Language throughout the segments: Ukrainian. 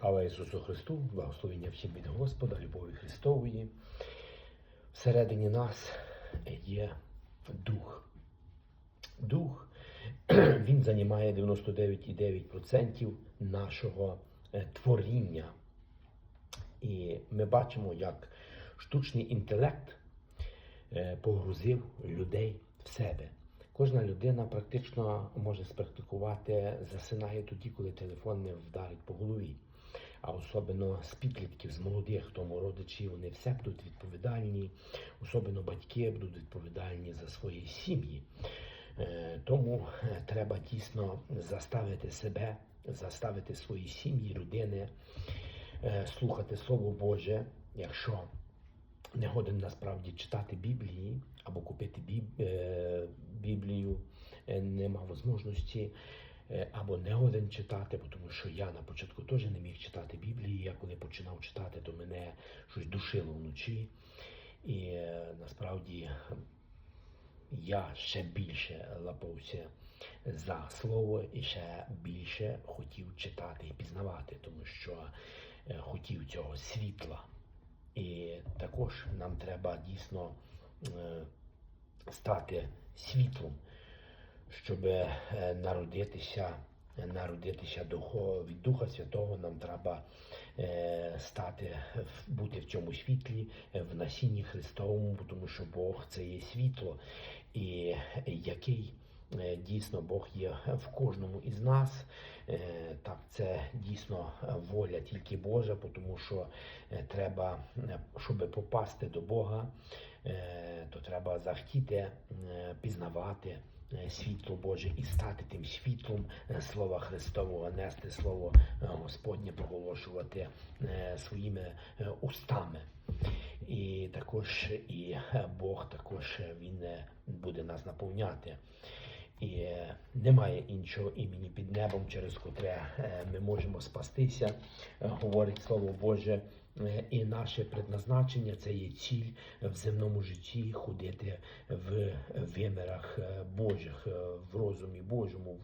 Слава Ісусу Христу, благословення всім від Господа, любові Христової. Всередині нас є дух. Дух, він займає 99,9% нашого е, творіння. І ми бачимо, як штучний інтелект е, погрузив людей в себе. Кожна людина практично може спрактикувати, засинає тоді, коли телефон не вдарить по голові. А особливо з підлітків, з молодих, тому родичі, вони все будуть відповідальні, особливо батьки будуть відповідальні за свої сім'ї. Е, Тому е, треба дійсно заставити себе, заставити свої сім'ї, родини, е, слухати Слово Боже, якщо не годен насправді читати Біблії або купити Біблію, нема можливості, або не годен читати, тому що я на початку теж не міг читати Біблії. Я коли починав читати, то мене щось душило вночі. І е, насправді я ще більше лапався за слово і ще більше хотів читати і пізнавати, тому що е, хотів цього світла. І також нам треба дійсно е, стати світлом, щоб е, народитися, народитися духо, від Духа Святого. Нам треба е, стати, бути в цьому світлі, е, в насінні Христовому, тому що Бог це є світло, і який е, дійсно Бог є в кожному із нас. Е, Так, це дійсно воля тільки Божа, тому що е, треба, е, щоб попасти до Бога, е, то треба захотіти е, пізнавати е, світло Боже і стати тим світлом е, Слова Христового, нести Слово е, Господнє, проголошувати е, своїми е, устами. І також і е, Бог також е, він е, буде нас наповняти. І е, немає іншого імені під небом, через котре е, ми можемо спастися, Е, говорить Слово Боже. І наше предназначення це є ціль в земному житті ходити в вимірах е, Божих, е, в розумі Божому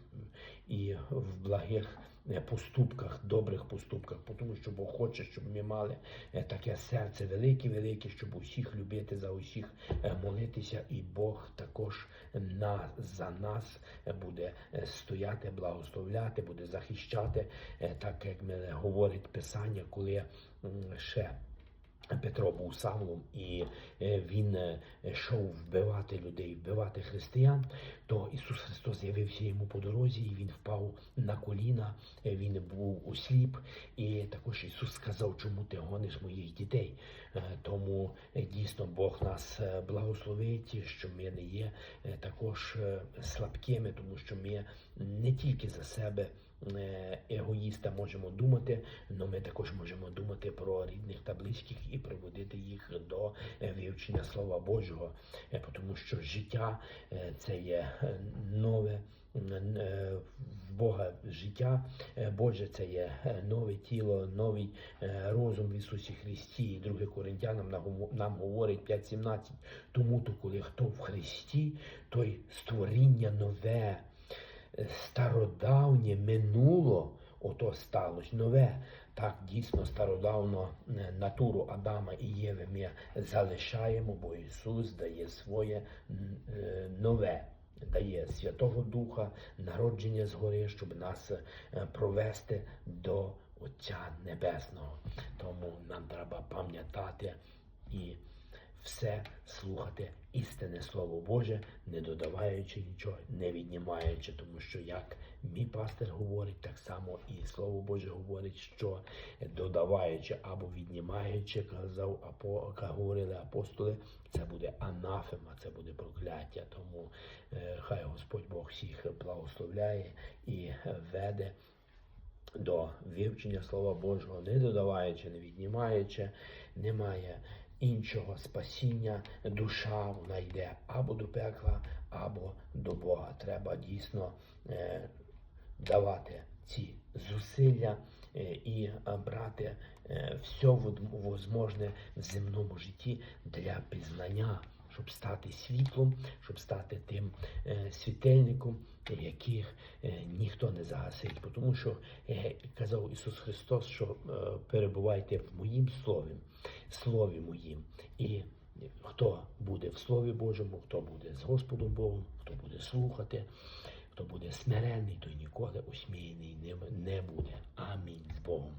і в благих е, поступках, добрих поступках, тому що Бог хоче, щоб ми мали таке серце велике, велике, щоб усіх любити, за усіх молитися, і Бог також на, за нас е, буде е, стояти, благословляти, буде захищати, е, так як ми говорить Писання, коли ще Петро був Савлом і е, він е, йшов вбивати людей, вбивати християн, то Ісус Христос з'явився йому по дорозі, і він впав на коліна, е, він був осліп, і також Ісус сказав, чому ти гониш моїх дітей. Тому дійсно Бог нас благословить, що ми не є також слабкими, тому що ми не тільки за себе егоїста можемо думати, але ми також можемо думати про рідних та близьких і приводити їх до е, вивчення Слова Божого, Е, тому що життя е, це є нове. В Бога життя Боже, це є нове тіло, новий розум в Ісусі Христі. І 2 Коринтянам нам- нам говорить 5.17. Тому то, коли хто в Христі, той створіння нове стародавнє минуло, ото сталося нове. Так дійсно стародавно е, натуру Адама і Єви ми залишаємо, бо Ісус дає своє е, нове. Дає Святого Духа, народження згори, щоб нас е, провести до Отця Небесного. Тому нам треба пам'ятати і все слухати істинне Слово Боже, не додаваючи нічого, не віднімаючи, тому що як мій пастир говорить, так само і Слово Боже говорить, що додаваючи або віднімаючи, казав ка- говорили апостоли, це буде анафема, це буде прокляття. Тому е, хай Господь Бог всіх благословляє і веде до вивчення Слова Божого, не додаваючи, не віднімаючи, немає іншого спасіння, душа вона йде або до пекла, або до Бога. Треба дійсно е, давати ці зусилля е, і е, брати е, все возможне в земному житті для пізнання щоб стати світлом, щоб стати тим е, світильником, яких е, ніхто не загасить. Тому що е, казав Ісус Христос, що перебувайте в моїм слові, слові моїм. І хто буде в Слові Божому, хто буде з Господом Богом, хто буде слухати, хто буде смиренний, той ніколи осміяний не, не буде. Амінь з Богом.